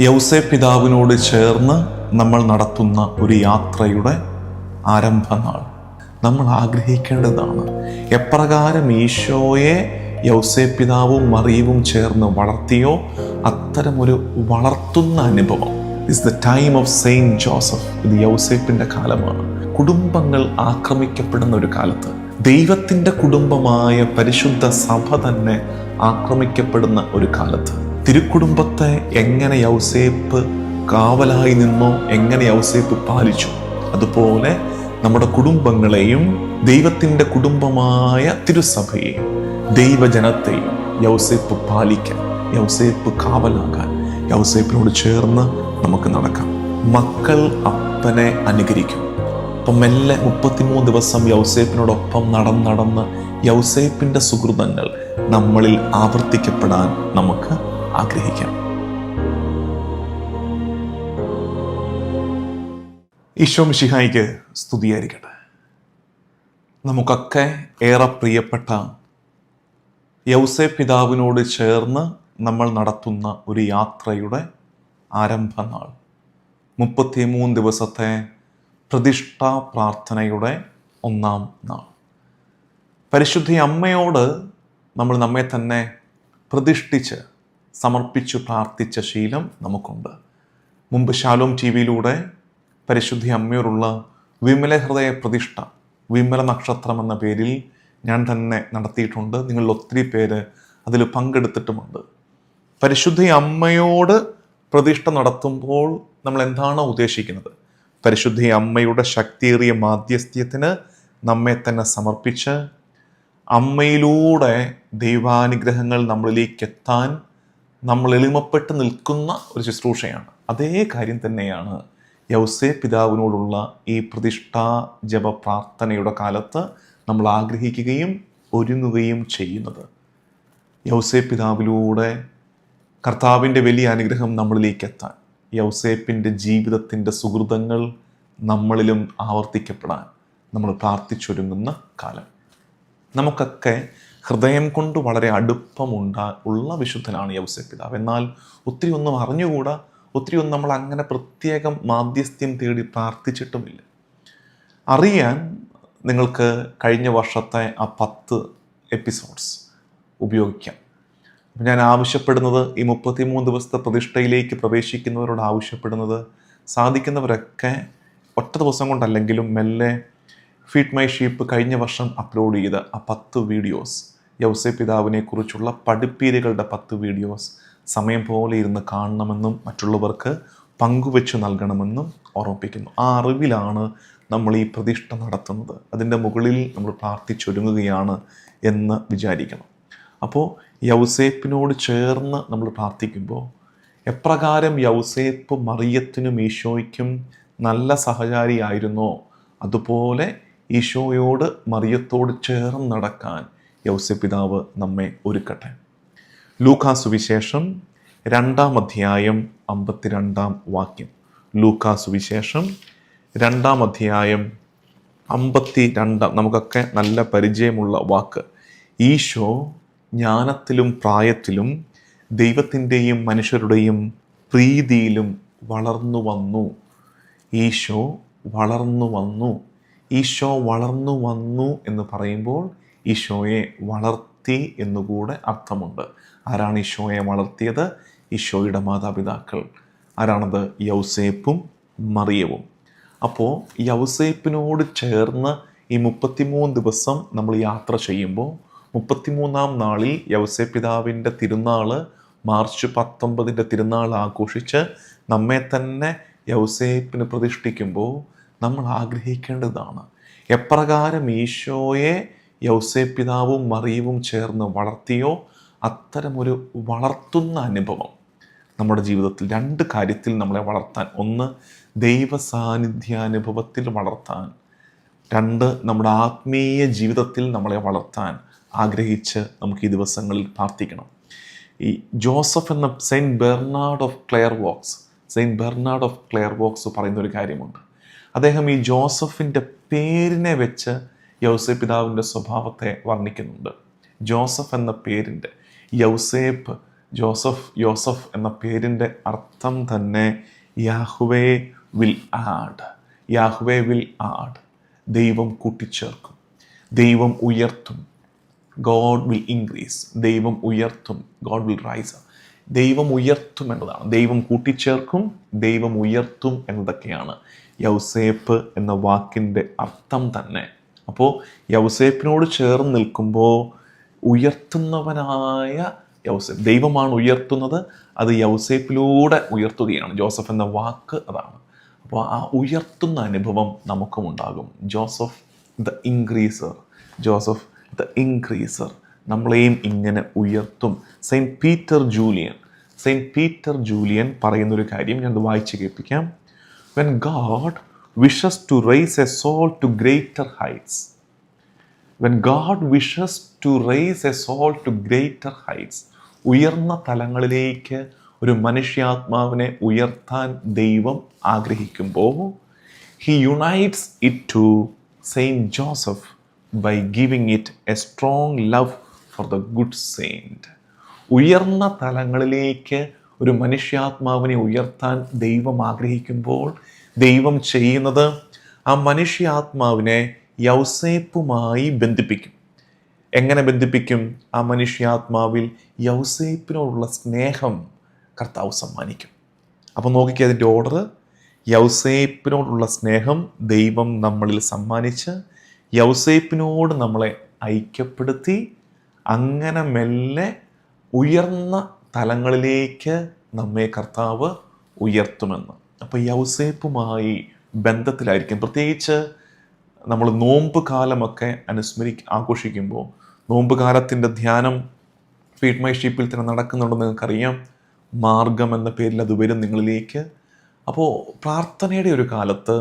യൗസേ പിതാവിനോട് ചേർന്ന് നമ്മൾ നടത്തുന്ന ഒരു യാത്രയുടെ ആരംഭനാൾ. നമ്മൾ ആഗ്രഹിക്കേണ്ടതാണ്. എപ്രകാരം ഈശോയെ യൗസേ പിതാവും മറിയവും ചേർന്ന് വളർത്തിയോ അത്തരമൊരു വളർത്തുന്ന അനുഭവം. Is the time of saint Joseph ഇത് യൗസേപ്പിന്റെ കാലമാണ്. കുടുംബങ്ങൾ ആക്രമിക്കപ്പെടുന്ന ഒരു കാലത്ത്. ദൈവത്തിന്റെ കുടുംബമായ പരിശുദ്ധ സഭ തന്നെ ആക്രമിക്കപ്പെടുന്ന ഒരു കാലത്ത്. തിരുക്കുടുംബത്തെ എങ്ങനെ യൗസേപ്പ് കാവലായി നിന്നോ എങ്ങനെ യൗസേപ്പ് പാലിച്ചു? അതുപോലെ നമ്മുടെ കുടുംബങ്ങളെയും ദൈവത്തിന്റെ കുടുംബമായ തിരുസഭയെയും ദൈവജനത്തെയും യൗസേപ്പ് പാലിക്കാൻ യൗസേപ്പ് കാവലാകാൻ യൗസേപ്പിനോട് ചേർന്ന് നമുക്ക് നടക്കാം. മക്കൾ അപ്പനെ അനുകരിക്കും. അപ്പം മെല്ലെ മുപ്പത്തിമൂന്ന് ദിവസം യൗസേപ്പിനോടൊപ്പം നടന്ന് നടന്ന് യൗസേപ്പിന്റെ സുഹൃതങ്ങൾ നമ്മളിൽ ആവർത്തിക്കപ്പെടാൻ നമുക്ക് ആഗ്രഹിക്കാം. ഈശോ മിഷിഹായിക്ക് സ്തുതിയായിരിക്കട്ടെ. നമുക്കൊക്കെ ഏറെ പ്രിയപ്പെട്ട യൗസേ പിതാവിനോട് ചേർന്ന് നമ്മൾ നടത്തുന്ന ഒരു യാത്രയുടെ ആരംഭനാൾ. മുപ്പത്തിമൂന്ന് ദിവസത്തെ പ്രതിഷ്ഠാ പ്രാർത്ഥനയുടെ ഒന്നാം നാൾ. പരിശുദ്ധി അമ്മയോട് നമ്മൾ നമ്മെ തന്നെ പ്രതിഷ്ഠിച്ച് സമർപ്പിച്ചു പ്രാർത്ഥിച്ച ശീലം നമുക്കുണ്ട്. മുമ്പ് ശാലോം ടി വിയിലൂടെ പരിശുദ്ധി അമ്മയോടുള്ള വിമല ഹൃദയ പ്രതിഷ്ഠ വിമല നക്ഷത്രം എന്ന പേരിൽ ഞാൻ തന്നെ നടത്തിയിട്ടുണ്ട്. നിങ്ങളിൽ ഒത്തിരി പേര് അതിൽ പങ്കെടുത്തിട്ടുമുണ്ട്. പരിശുദ്ധി അമ്മയോട് പ്രതിഷ്ഠ നടത്തുമ്പോൾ നമ്മൾ എന്താണ് ഉദ്ദേശിക്കുന്നത്? പരിശുദ്ധി അമ്മയുടെ ശക്തിയേറിയ മാധ്യസ്ഥ്യത്തിന് നമ്മെ തന്നെ സമർപ്പിച്ച് അമ്മയിലൂടെ ദൈവാനുഗ്രഹങ്ങൾ നമ്മളിലേക്ക് എത്താൻ നമ്മൾ എളിമപ്പെട്ട് നിൽക്കുന്ന ഒരു ശുശ്രൂഷയാണ്. അതേ കാര്യം തന്നെയാണ് യൗസേ പിതാവിനോടുള്ള ഈ പ്രതിഷ്ഠാ ജപ പ്രാർത്ഥനയുടെ കാലത്ത് നമ്മൾ ആഗ്രഹിക്കുകയും ഒരുങ്ങുകയും ചെയ്യുന്നത്. യൗസേ പിതാവിലൂടെ കർത്താവിന്റെ വലിയ അനുഗ്രഹം നമ്മളിലേക്ക് എത്താൻ യൗസേപ്പിന്റെ ജീവിതത്തിന്റെ സുഹൃതങ്ങൾ നമ്മളിലും ആവർത്തിക്കപ്പെടാൻ നമ്മൾ പ്രാർത്ഥിച്ചൊരുങ്ങുന്ന കാലം. നമുക്കൊക്കെ ഹൃദയം കൊണ്ട് വളരെ അടുപ്പമുണ്ടാ ഉള്ള വിശുദ്ധനാണ് യൗസേ പിതാവ്. എന്നാൽ ഒത്തിരി ഒന്നും അറിഞ്ഞുകൂടാ ഒത്തിരി ഒന്നും നമ്മൾ അങ്ങനെ പ്രത്യേകം മാധ്യസ്ഥ്യം തേടി പ്രാർത്ഥിച്ചിട്ടുമില്ല. അറിയാൻ നിങ്ങൾക്ക് കഴിഞ്ഞ വർഷത്തെ ആ പത്ത് എപ്പിസോഡ്സ് ഉപയോഗിക്കാം. ഞാൻ ആവശ്യപ്പെടുന്നത് ഈ മുപ്പത്തിമൂന്ന് ദിവസത്തെ പ്രതിഷ്ഠയിലേക്ക് പ്രവേശിക്കുന്നവരോട് ആവശ്യപ്പെടുന്നത് സാധിക്കുന്നവരൊക്കെ ഒറ്റ ദിവസം കൊണ്ടല്ലെങ്കിലും മെല്ലെ ഫീഡ് മൈ ഷീപ്പ് കഴിഞ്ഞ വർഷം അപ്ലോഡ് ചെയ്ത ആ പത്ത് വീഡിയോസ് യൗസെ പിതാവിനെക്കുറിച്ചുള്ള പഠിപ്പീരുകളുടെ പത്ത് വീഡിയോസ് സമയം പോലെ ഇരുന്ന് കാണണമെന്നും മറ്റുള്ളവർക്ക് പങ്കുവെച്ച് നൽകണമെന്നും ഓർമ്മിപ്പിക്കുന്നു. ആ അറിവിലാണ് നമ്മൾ ഈ പ്രതിഷ്ഠ നടത്തുന്നത്. അതിന്റെ മുകളിൽ നമ്മൾ പ്രാർത്ഥിച്ചൊരുങ്ങുകയാണ് എന്ന് വിചാരിക്കണം അപ്പോൾ യൗസേപ്പിനോട് ചേർന്ന് നമ്മൾ പ്രാർത്ഥിക്കുമ്പോൾ എപ്രകാരം യൗസേപ്പ് മറിയത്തിനും ഈശോയ്ക്കും നല്ല സഹചാരിയായിരുന്നോ? അതുപോലെ ഈശോയോട് മറിയത്തോട് ചേർന്ന് നടക്കാൻ യൗസപിതാവ് നമ്മെ ഒരുക്കട്ടെ. ലൂക്കാ സുവിശേഷം രണ്ടാം അധ്യായം അമ്പത്തിരണ്ടാം വാക്യം. ലൂക്കാ സുവിശേഷം രണ്ടാം അധ്യായം അമ്പത്തി രണ്ടാം നമുക്കൊക്കെ നല്ല പരിചയമുള്ള വാക്ക്. ഈശോ ജ്ഞാനത്തിലും പ്രായത്തിലും ദൈവത്തിന്റെയും മനുഷ്യരുടെയും പ്രീതിയിലും വളർന്നു വന്നു. ഈശോ വളർന്നു വന്നു. ഈശോ വളർന്നു വന്നു എന്ന് പറയുമ്പോൾ ഈശോയെ വളർത്തി എന്നുകൂടെ അർത്ഥമുണ്ട്. ആരാണ് ഈശോയെ വളർത്തിയത്? ഈശോയുടെ മാതാപിതാക്കൾ. ആരാണത്? യൗസേപ്പും മറിയവും. അപ്പോൾ യൗസേപ്പിനോട് ചേർന്ന് ഈ മുപ്പത്തിമൂന്ന് ദിവസം നമ്മൾ യാത്ര ചെയ്യുമ്പോൾ മുപ്പത്തിമൂന്നാം നാളിൽ യൗസേ പിതാവിന്റെ തിരുനാൾ മാർച്ച് പത്തൊമ്പതിന്റെ തിരുനാൾ ആഘോഷിച്ച് നമ്മെ തന്നെ യൗസേപ്പിന് പ്രതിഷ്ഠിക്കുമ്പോൾ നമ്മൾ ആഗ്രഹിക്കേണ്ടതാണ്. എപ്രകാരം ഈശോയെ യൗസേ പിതാവും മറിയവും ചേർന്ന് വളർത്തിയോ അത്തരമൊരു വളർത്തുന്ന അനുഭവം. നമ്മുടെ ജീവിതത്തിൽ രണ്ട് കാര്യത്തിൽ നമ്മളെ വളർത്താൻ. ഒന്ന് ദൈവ സാന്നിധ്യാനുഭവത്തിൽ വളർത്താൻ. രണ്ട് നമ്മുടെ ആത്മീയ ജീവിതത്തിൽ നമ്മളെ വളർത്താൻ ആഗ്രഹിച്ച് നമുക്ക് ഈ ദിവസങ്ങളിൽ പ്രാർത്ഥിക്കണം. ഈ ജോസഫ് എന്ന saint Bernard of Clairvaux saint Bernard of Clairvaux പറയുന്ന ഒരു കാര്യമുണ്ട്. അദ്ദേഹം ഈ ജോസഫിന്റെ പേരിനെ വെച്ച് യൗസേപ്പ് പിതാവിന്റെ സ്വഭാവത്തെ വർണിക്കുന്നുണ്ട്. ജോസഫ് എന്ന പേരിന്റെ യൗസേപ്പ് ജോസഫ് യോസഫ് എന്ന പേരിന്റെ അർത്ഥം തന്നെ Yahweh will add. Yahweh will add. ദൈവം കൂട്ടിച്ചേർക്കും. ദൈവം ഉയർത്തും. God will increase. ദൈവം ഉയർത്തും. God will raise. ദൈവം ഉയർത്തും എന്നതാണ്. ദൈവം കൂട്ടിച്ചേർക്കും ദൈവം ഉയർത്തും എന്നതൊക്കെയാണ് യൗസേപ്പ് എന്ന വാക്കിന്റെ അർത്ഥം തന്നെ അപ്പോൾ യൗസേപ്പിനോട് ചേർന്ന് നിൽക്കുമ്പോൾ ഉയർത്തുന്നവനായ യൗസേപ്പ് ദൈവമാണ് ഉയർത്തുന്നത് അത് യൗസേപ്പിലൂടെ ഉയർത്തുകയാണ്. ജോസഫ് എന്ന വാക്ക് അതാണ്. അപ്പോൾ ആ ഉയർത്തുന്ന അനുഭവം നമുക്കും ഉണ്ടാകും. Joseph the increaser. Joseph the increaser. നമ്മളെയും ഇങ്ങനെ ഉയർത്തും. Saint Peter Julian. Saint Peter Julian പറയുന്നൊരു കാര്യം ഞാനത് വായിച്ച് കേൾപ്പിക്കാം. When God wishes to raise a soul to greater heights. When God wishes to raise a soul to greater heights, ഉയർന്ന തലങ്ങളിലേക്ക് ഒരു മനുഷ്യാത്മാവിനെ ഉയർത്താൻ ദൈവം ആഗ്രഹിക്കുമ്പോൾ he unites it to saint Joseph by giving it a strong love for the good saint ഉയർന്ന തലങ്ങളിലേക്ക് ഒരു മനുഷ്യാത്മാവിനെ ഉയർത്താൻ ദൈവം ആഗ്രഹിക്കുമ്പോൾ ദൈവം ചെയ്യുന്നത് ആ മനുഷ്യാത്മാവിനെ യൗസേപ്പുമായി ബന്ധിപ്പിക്കും. എങ്ങനെ ബന്ധിപ്പിക്കും? ആ മനുഷ്യാത്മാവിൽ യൗസേപ്പിനോടുള്ള സ്നേഹം കർത്താവ് സമ്മാനിക്കും. അപ്പോൾ നോക്കിക്കുക അതിന്റെ ഓർഡർ യൗസേപ്പിനോടുള്ള സ്നേഹം ദൈവം നമ്മളിൽ സമ്മാനിച്ച് യൗസേപ്പിനോട് നമ്മളെ ഐക്യപ്പെടുത്തി അങ്ങനെ മെല്ലെ ഉയർന്ന തലങ്ങളിലേക്ക് നമ്മെ കർത്താവ് ഉയർത്തുമെന്ന്. അപ്പോൾ യൗസേപ്പുമായി ബന്ധത്തിലായിരിക്കും. പ്രത്യേകിച്ച് നമ്മൾ നോമ്പ് കാലമൊക്കെ അനുസ്മരി ആഘോഷിക്കുമ്പോൾ നോമ്പ് കാലത്തിന്റെ ധ്യാനം ഫീഡ് മൈ ഷീപ്പിൽ തന്നെ നടക്കുന്നുണ്ടെന്ന് നിങ്ങൾക്കറിയാം. മാർഗം എന്ന പേരിൽ അത് വരും നിങ്ങളിലേക്ക്. അപ്പോൾ പ്രാർത്ഥനയുടെ ഒരു കാലത്ത്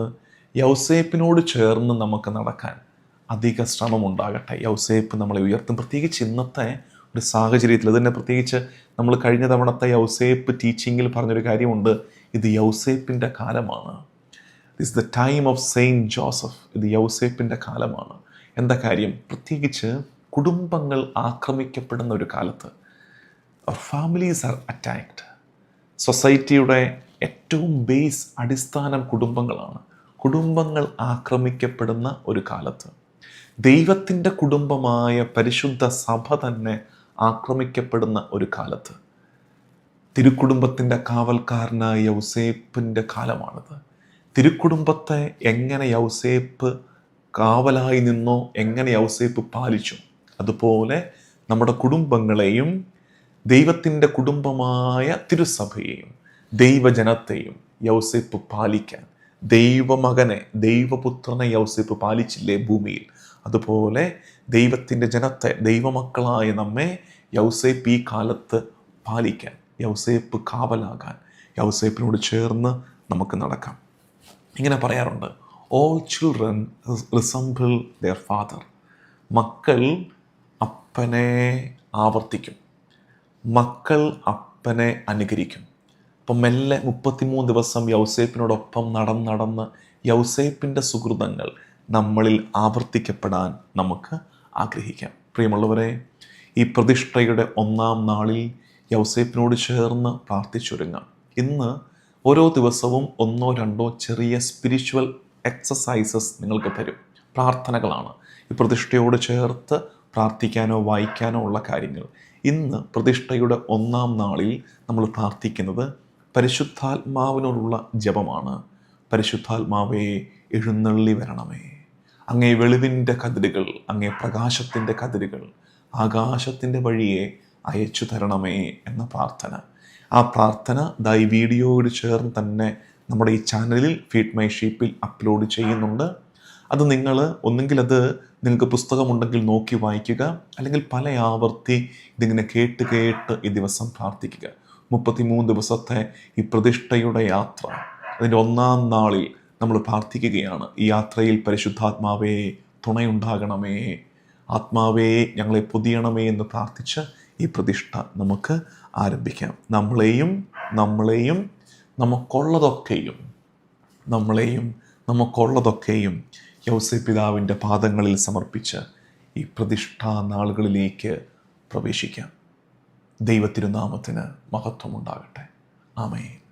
യൗസേപ്പിനോട് ചേർന്ന് നമുക്ക് നടക്കാൻ അധിക ശ്രമം ഉണ്ടാകട്ടെ. യൗസേപ്പ് നമ്മളെ ഉയർത്തും. പ്രത്യേകിച്ച് ഇന്നത്തെ ഒരു സാഹചര്യത്തിൽ തന്നെ പ്രത്യേകിച്ച് നമ്മൾ കഴിഞ്ഞ തവണത്തെ യൗസേപ്പ് ടീച്ചിങ്ങിൽ പറഞ്ഞൊരു കാര്യമുണ്ട്. ഇത് യൗസേപ്പിന്റെ കാലമാണ്. This the time of saint Joseph ഇത് യൗസേപ്പിന്റെ കാലമാണ്. എന്താ കാര്യം? പ്രത്യേകിച്ച് കുടുംബങ്ങൾ ആക്രമിക്കപ്പെടുന്ന ഒരു കാലത്ത് ഫാമിലീസ് ആർ അറ്റാക്ഡ് സൊസൈറ്റിയുടെ ഏറ്റവും ബേസ് അടിസ്ഥാനം കുടുംബങ്ങളാണ്. കുടുംബങ്ങൾ ആക്രമിക്കപ്പെടുന്ന ഒരു കാലത്ത്. ദൈവത്തിന്റെ കുടുംബമായ പരിശുദ്ധ സഭ തന്നെ ആക്രമിക്കപ്പെടുന്ന ഒരു കാലത്ത്. തിരുക്കുടുംബത്തിന്റെ കാവൽക്കാരനായ യൗസേപ്പിന്റെ കാലമാണിത്. തിരുക്കുടുംബത്തെ എങ്ങനെ യൗസേപ്പ് കാവലായി നിന്നോ എങ്ങനെ യൗസേപ്പ് പാലിച്ചു? അതുപോലെ നമ്മുടെ കുടുംബങ്ങളെയും ദൈവത്തിന്റെ കുടുംബമായ തിരുസഭയെയും ദൈവജനത്തെയും യൗസേപ്പ് പാലിക്കാൻ. ദൈവമകനെ ദൈവപുത്രനെ യൗസേപ്പ് പാലിച്ചില്ലേ ഭൂമിയിൽ? അതുപോലെ ദൈവത്തിന്റെ ജനത്തെ ദൈവമക്കളായ നമ്മെ യൗസേപ്പ് ഈ കാലത്ത് പാലിക്കാൻ. യൗസേപ്പ് കാവലാകാൻ യൗസേപ്പിനോട് ചേർന്ന് നമുക്ക് നടക്കാം. ഇങ്ങനെ പറയാറുണ്ട് all children resemble their father മക്കൾ അപ്പനെ ആവർത്തിക്കും. മക്കൾ അപ്പനെ അനുകരിക്കും. അപ്പം മെല്ലെ മുപ്പത്തിമൂന്ന് ദിവസം യൗസേപ്പിനോടൊപ്പം നടന്ന് നടന്ന് യൗസേപ്പിന്റെ സുഹൃതങ്ങൾ നമ്മളിൽ ആവർത്തിക്കപ്പെടാൻ നമുക്ക് ആഗ്രഹിക്കാം. പ്രിയമുള്ളവരെ ഈ പ്രതിഷ്ഠയുടെ ഒന്നാം നാളിൽ യൗസേപ്പിനോട് ചേർന്ന് പ്രാർത്ഥിച്ചൊരുങ്ങാം. ഇന്ന് ഓരോ ദിവസവും ഒന്നോ രണ്ടോ ചെറിയ സ്പിരിച്വൽ എക്സസൈസസ് നിങ്ങൾക്ക് തരും. പ്രാർത്ഥനകളാണ്. ഈ പ്രതിഷ്ഠയോട് ചേർത്ത് പ്രാർത്ഥിക്കാനോ വായിക്കാനോ ഉള്ള കാര്യങ്ങൾ. ഇന്ന് പ്രതിഷ്ഠയുടെ ഒന്നാം നാളിൽ നമ്മൾ പ്രാർത്ഥിക്കുന്നത് പരിശുദ്ധാത്മാവിനോടുള്ള ജപമാണ്. പരിശുദ്ധാത്മാവേ എഴുന്നള്ളി വരണമേ. അങ്ങേ വെളിവിന്റെ കതിരുകൾ അങ്ങേ പ്രകാശത്തിന്റെ കതിരുകൾ ആകാശത്തിന്റെ വഴിയെ അയച്ചു തരണമേ എന്ന പ്രാർത്ഥന. ആ പ്രാർത്ഥന ദാ വീഡിയോയോട് ചേർന്ന് തന്നെ നമ്മുടെ ഈ ചാനലിൽ ഫീഡ് മൈ ഷീപ്പിൽ അപ്ലോഡ് ചെയ്യുന്നുണ്ട്. അത് നിങ്ങൾ ഒന്നെങ്കിൽ അത് നിങ്ങൾക്ക് പുസ്തകമുണ്ടെങ്കിൽ നോക്കി വായിക്കുക അല്ലെങ്കിൽ പല ആവർത്തി ഇതിങ്ങനെ കേട്ട് കേട്ട് ഈ ദിവസം പ്രാർത്ഥിക്കുക. മുപ്പത്തിമൂന്ന് ദിവസത്തെ ഈ പ്രതിഷ്ഠയുടെ യാത്ര. അതിന്റെ ഒന്നാം നാളിൽ നമ്മൾ പ്രാർത്ഥിക്കുകയാണ് ഈ യാത്രയിൽ പരിശുദ്ധാത്മാവേ തുണയുണ്ടാകണമേ. ആത്മാവേ ഞങ്ങളെ പൊതിയണമേ എന്ന് പ്രാർത്ഥിച്ച് ഈ പ്രതിഷ്ഠ നമുക്ക് ആരംഭിക്കാം. നമ്മളെയും നമ്മളെയും നമുക്കുള്ളതൊക്കെയും നമ്മളെയും നമുക്കുള്ളതൊക്കെയും യൗസെ പിതാവിന്റെ പാദങ്ങളിൽ സമർപ്പിച്ച് ഈ പ്രതിഷ്ഠാ നാളുകളിലേക്ക് പ്രവേശിക്കാം. ദൈവത്തിരുനാമത്തിന് മഹത്വമുണ്ടാകട്ടെ. ആമേൻ.